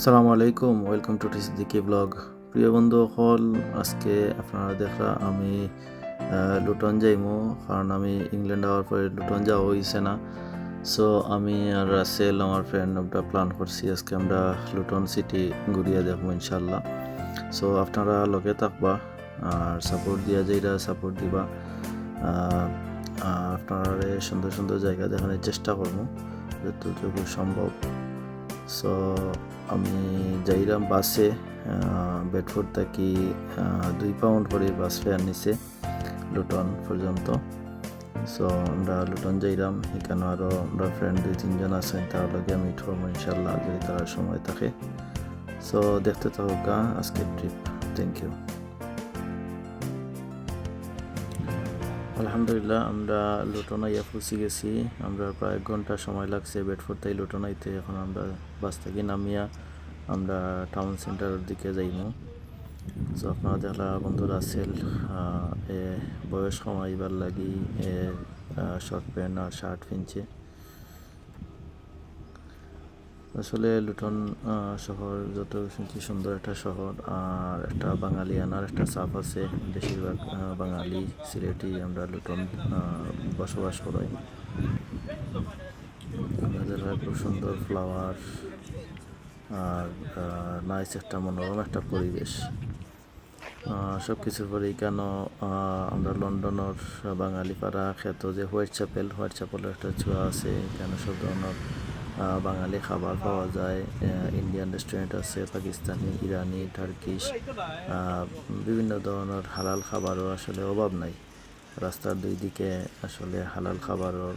আসসালামু আলাইকুম welcome to টিসিদিকি blog প্রিয় বন্ধু হল আজকে আপনারা দেখরা আমি লুটন যাইমু, কারণ আমি ইংল্যান্ড যাওয়ার পরে লুটন যাওয়া হয়েছে না। সো আমি আর রাসেল আমার ফ্রেন্ড আমরা প্ল্যান করছি আজকে আমরা লুটন সিটি ঘুরিয়ে দেখব ইনশাল্লাহ সো আপনারা লগে থাকবা, আর সাপোর্ট দিয়া যাইরা সাপোর্ট দিবা। আপনারা সুন্দর সুন্দর জায়গা দেখানোর চেষ্টা করব, যতটুকু সম্ভব। সো আমি যাইলাম বাসে বেডফোর্ড থাকি দুই পাউন্ড করে বাস ফেয়ার নিছে, লুটন পর্যন্ত। সো আমরা লুটন যাইলাম এখানে আরও আমরা ফ্রেন্ড দুই, তিনজন আছেন তার লগে মিট ইনশাল্লাহ যদি তার সময় থাকে। সো দেখতে থাকা আজকের ট্রিপ থ্যাংক ইউ আলহামদুলিল্লাহ, আমরা লুটনাইয়া পৌঁছে গেছি। আমরা প্রায় এক ঘণ্টা সময় লাগছে বেডফোর্ড তাই লুটনাইতে। এখন আমরা বাস থেকে নামিয়া আমরা টাউন সেন্টারের দিকে যাইব সো আপনারা দেখলা বন্ধু রাসেল এ বয়স কমাইবার লাগি শর্ট প্যান্ট আর শার্ট পিনছে। আসলে লুটন শহর যত শুনছি সুন্দর একটা শহর, আর একটা বাঙালিয়ানার একটা চাপ আছে। বেশিরভাগ বাঙালি সিলেটি আমরা লুটন বসবাস আমাদের খুব সুন্দর ফ্লাওয়ার আর নাইস একটা মনোরম একটা পরিবেশ। সব কিছুর পরেই কেন আমরা লন্ডনের বাঙালি পাড়া খ্যাত যে হোয়াইট চ্যাপেল, হোয়াইট চ্যাপেলের একটা ছোঁয়া আছে এখানে সব ধরনের বাঙালি খাবার পাওয়া যায় ইন্ডিয়ান রেস্টুরেন্ট আছে, পাকিস্তানি, ইরানি টার্কিশ বিভিন্ন ধরনের হালাল খাবারও আসলে অভাব নাই। রাস্তার দুই দিকে আসলে হালাল খাবারের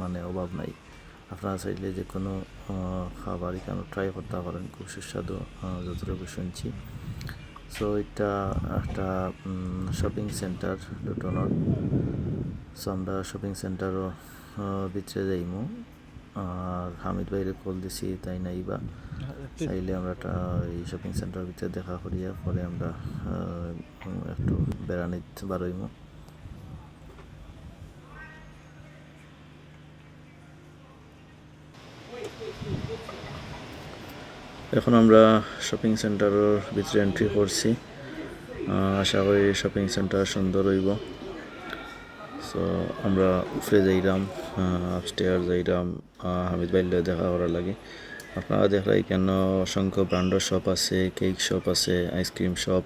মানে অভাব নাই। আপনারা চাইলে যে কোনো খাবার এখানে ট্রাই করতে পারেন, খুব সুস্বাদু যতটুকু শুনছি। সো এটা একটা শপিং সেন্টার লুটনের সো আমরা শপিং সেন্টারও ভিতরে যাইমু। আর হামিদ ভাইরে কল দিছি তাই নাইবা চাইলে আমরা একটা এই শপিং সেন্টার ভিতরে দেখা করিয়া পরে আমরা একটু বেড়ানিত বারইমু এখন আমরা শপিং সেন্টারের ভিতরে এন্ট্রি করছি। আশা করি শপিং সেন্টার সুন্দর হইব। সো আমরা উপরে যাইরাম আপস্টেয়ার যাইরাম আহ, হামিদ ভাই দেখা করার লাগে। আপনারা দেখলাই কেন অসংখ্য ব্র্যান্ডের শপ আছে, কেক শপ আছে, আইসক্রিম শপ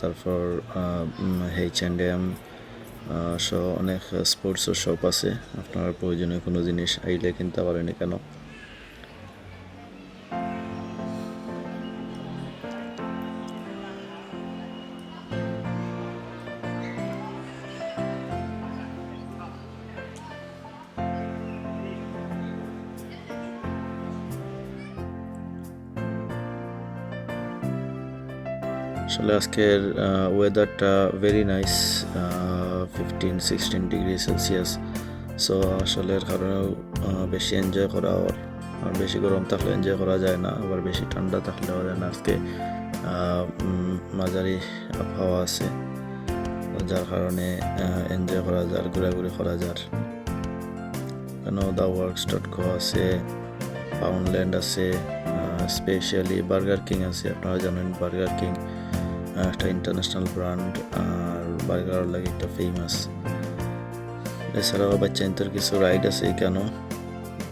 তারপর হেইচ অ্যান্ড এম সহ অনেক স্পোর্টসের শপ আছে। আপনার প্রয়োজনীয় কোনো জিনিস আইলে কিনতে পারেন কেন আজকের ওয়েদারটা very nice fifteen sixteen degree Celsius so আসলে এর কারণেও বেশি এনজয় করা বেশি গরম থাকলে এনজয় করা যায় না, আবার বেশি ঠান্ডা থাকলেও যায় না। আজকে মাঝারি আবহাওয়া আছে, যার কারণে এনজয় করা যায় ঘোরাঘুরি করা যার কেন দ্য ওয়ার্কস ডট কো আছে পাউন্ডল্যান্ড আছে স্পেশালি বার্গার কিং আছে, আপনারা জানেন বার্গার কিং একটা ইন্টারন্যাশনাল ব্র্যান্ড আর বার্গার লাগে একটা ফেমাস এছাড়াও বাচ্চাদের কিছু রাইড আছে এখানেও।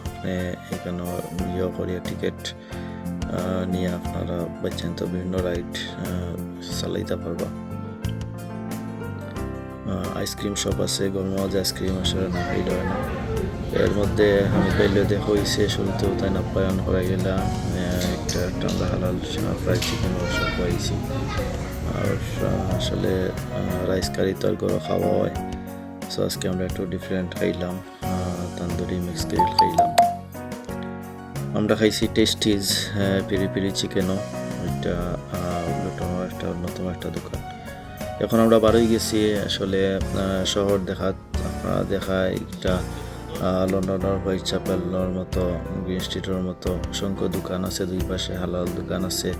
আপনি এখানে ইয়ে করিয়া টিকিট নিয়ে আপনারা বাচ্চাদের বিভিন্ন রাইড চালাইতে পারবা। আইসক্রিম শপ আছে গরমাজ আইসক্রিম আসলে না খাইলে হয় না এর মধ্যে আমি পাইলে দেখো হয়েছে শুরুতেও তাই নাপ্যায়ন করা গেলা একটা একটা আমরা হালাল ফ্রাই চিকেন সব পাইছি। আর আসলে রাইস কারি তো আর খাওয়া হয়। সো আজকে আমরা একটু ডিফারেন্ট খাইলাম। তান্দুরি মিক্স গ্রিল খাইলাম। আমরা খাইছি টেস্টিজ পিরি পিরি চিকেনও লুটনের একটা অন্যতম একটা দোকান। এখন আমরা বারোই গেছি আসলে শহর দেখা দেখায় একটা আহ, লন্ডনের হোয়াইট চ্যাপেলের মতো গ্রিন স্ট্রিটের মতো, অসংখ্য দোকান আছে, দুই পাশে হালাল দোকান আছে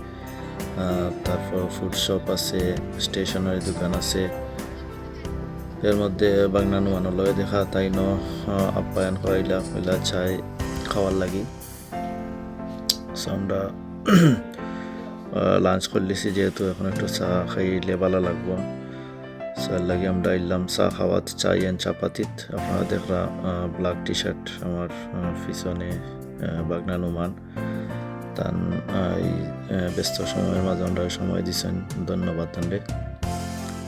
তারপর ফুড শপ আছে স্টেশনারি দোকান আছে। এর মধ্যে বাগনানো মানুষ দেখা, তাই ন আপ্যায়ন করাইলা কইলা চাই খাওয়ার লাগি। আমরা লাঞ্চ করলেছি, যেহেতু এখন একটু চা খাইলে ভালো লাগবো। সো লাগে আমরা এলাম চা খাওয়াত চাই এন চাপাতিত। আপনারা দেখরা ব্ল্যাক টি শার্ট আমার পিছনে আহ, বাগনা তান এই ব্যস্ত সময়ের মাঝে আমরা সময় দিছেন। ধন্যবাদ তানরে।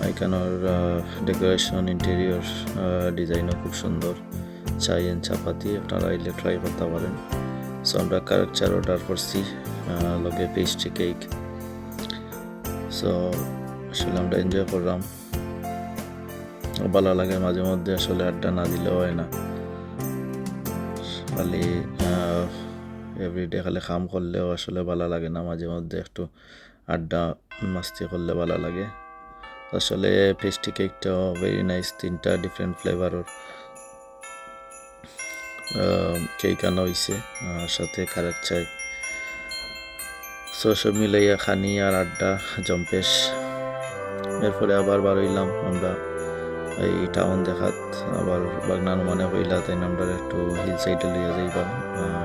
এখানের ডেকোরেশন ইন্টেরিয়র ডিজাইনও খুব সুন্দর। চাই এন চাপাতি আপনারা এলে ট্রাই করতে পারেন। সো আমরা কারেকচার অর্ডার করছি লগে পেস্ট্রি কেক সো আসলে আমরা এনজয় করলাম। ভালো লাগে মাঝে মধ্যে আসলে আড্ডা না দিলেও হয় না। খালি এভরিডে খালি খাম করলেও আসলে ভালো লাগে না, মাঝে মধ্যে একটু আড্ডা মাস্তি করলে ভালো লাগে। আসলে পেস্ট্রি কেকটাও ভেরি নাইস তিনটা ডিফারেন্ট ফ্লেভারের কেক আনা হয়েছে সাথে কারেক চাই সো সব মিলাইয়া খানি আর আড্ডা, জম্পেশ। এরপরে আবার বার হইলাম আমরা। এই টাউন দেখাত। আবার বাগনান মানে হইলা তাই আমরা একটু হিল সাইডে লইয়া যাইবা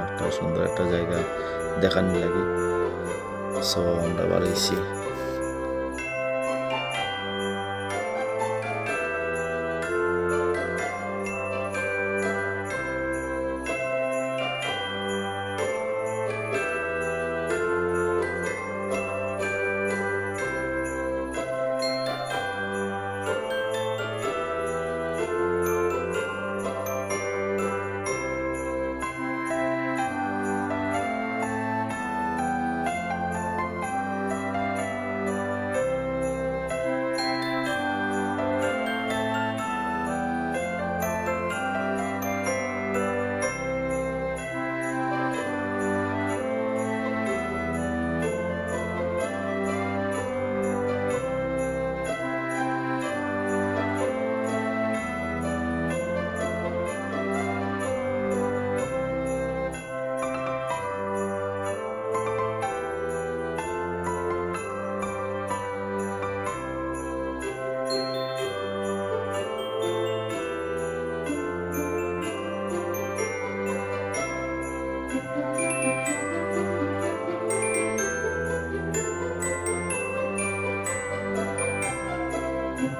একটা সুন্দর একটা জায়গা দেখানি লাগে। সো আমরা বার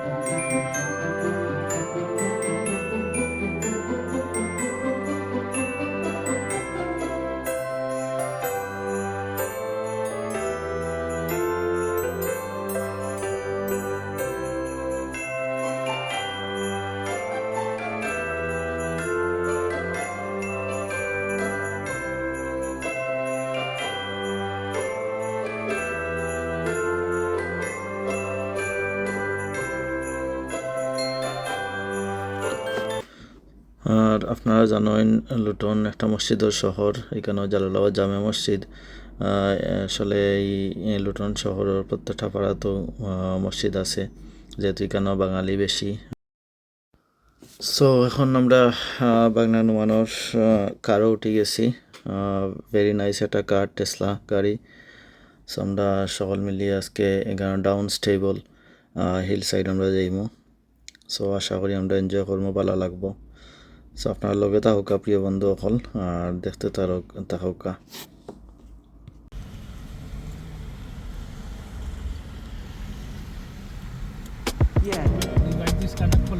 হইছি আর আপনারা জানেন লুটন একটা মসজিদের শহর এখানেও জালালাবাদ জামে মসজিদ। আসলে এই লুটন শহরের প্রত্যেকটা পাড়াতেও আহ, মসজিদ আছে যেহেতু এখানেও বাঙালি বেশি। সো এখন আমরা বাগনা নুমানোর কারও উঠে গেছি। ভেরি নাইস একটা কার টেসলা গাড়ি। সো আমরা সকল মিলিয়ে আজকে এখানে ডাউন স্টেবল হিল সাইড আমরা যাইমু। সো আশা করি আমরা এনজয় করব ভালো লাগবো। সো আপনার লগে থাকুকা প্রিয় বন্ধু অকল আর দেখতে তার থাকুকা। এই গাড়ি ডিসকানেক্ট করলে না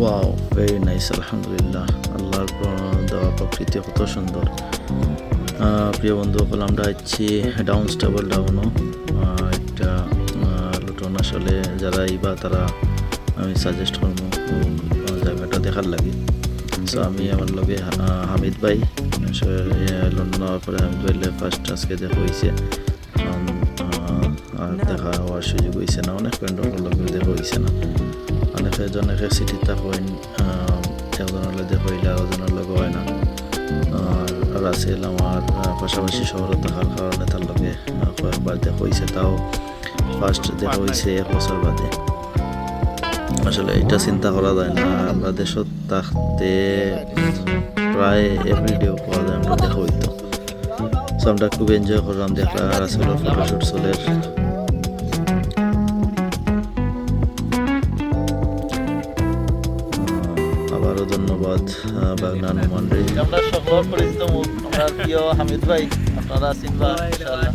ওয়াও ভেরি নাইস আলহামদুলিল্লাহ আল্লাহর দেওয়া প্রকৃতি কত সুন্দর। প্রিয় বন্ধু সকল আমরা হচ্ছি ডাউন স্টেবল ডাউনও একটা লুটন আসলে যারা ইবা তারা আমি সাজেস্ট করব জায়গাটা দেখার লাগে। সো আমি আমার লগে হামিদ ভাই লন্ডন হওয়ার পরে হামিদ ভাইলে ফার্স্ট আজকে দেখা হয়েছে। আর দেখা হওয়ার সুযোগ হয়েছে না অনেক ফ্রেন্ডের লগে দেখা হয়েছে না। অনেকে জনেকে চিঠি থাকেন একজনের লগে হইলে আরেকজনের লগে হয় না। আর রাসেল আমার পাশাপাশি শহরে থাকার কারণে তার লগে কয়েকবার দেখা হয়েছে তাও ফার্স্ট দেখা হয়েছে এক বছর বাদে। আসলে এটা চিন্তা করা যায় না, আমরা দেশত থাকতে প্রায় এভরিডে পাওয়া যায়, আমরা দেখা হইতো। সো আমরা খুব এনজয় করলাম দেখা, রাসেলের ফটোশুট চলের। ধন্যবাদ বাগনান মন্ডে আমরা সকল পরিচিত মুখ আমরা প্রিয় হামিদ ভাই আপনারা চিনবা ইনশাআল্লাহ।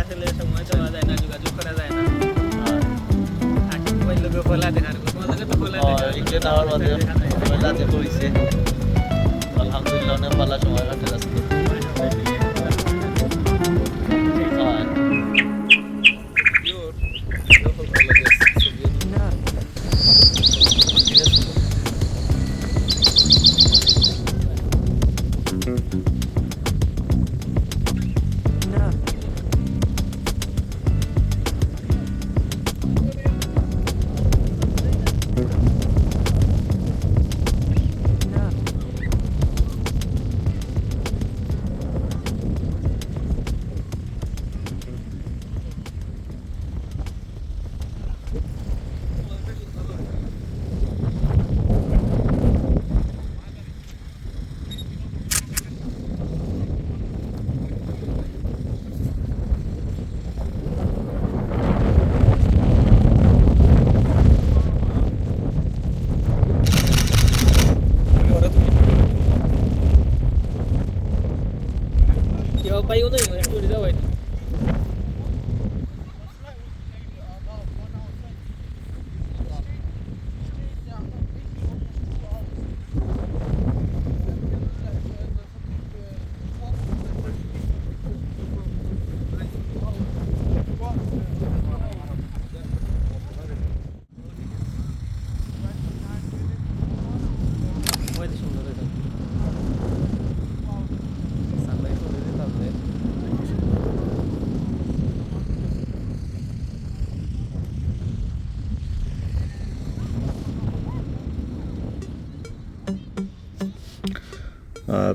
আসলে সময় যায় না যোগাযোগ করা যায় না আলহামদুলিল্লাহ অনেক ভালো সময় কাটে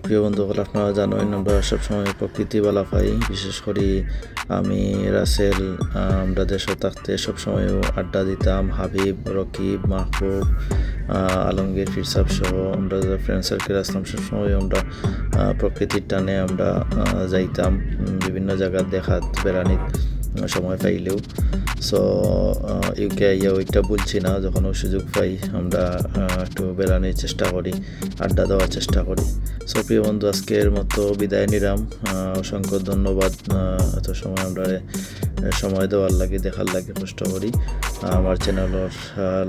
প্রিয় বন্ধুসকল আপনারা জানেন আমরা সবসময় প্রকৃতি বালা পাই। বিশেষ করে আমি, রাসেল আমরা দেশে থাকতে সবসময় আড্ডা দিতাম। হাবিব, রকিব, মাহবুব আলমগীর ফিরসাব সহ আমরা ফ্রেন্ড সার্কেল আসলাম সবসময় আমরা প্রকৃতির টানে আমরা যাইতাম। বিভিন্ন জায়গা দেখাত, বেড়ানিত। সময় পাইলেও। সো ইউকে আইয়া ওইটা বলছি না, যখন সুযোগ পাই, আমরা একটু বেড়ানোর চেষ্টা করি, আড্ডা দেওয়ার চেষ্টা করি। সো প্রিয় বন্ধু, আজকের মতো বিদায় নিলাম। অসংখ্য ধন্যবাদ। এত সময় আমরা সময় দেওয়ার লাগে, দেখার লাগে, কষ্ট করি। আমার চ্যানেলের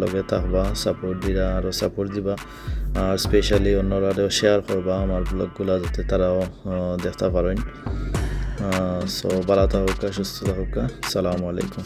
লগে থাকবা সাপোর্ট দিরা আরও সাপোর্ট দিবা। আর স্পেশালি অন্যরাও শেয়ার করবা, আমার ব্লগগুলো যাতে তারাও দেখতে পারেন। সো ভালো থাকুক সুস্থ থাকুক সালামু আলাইকুম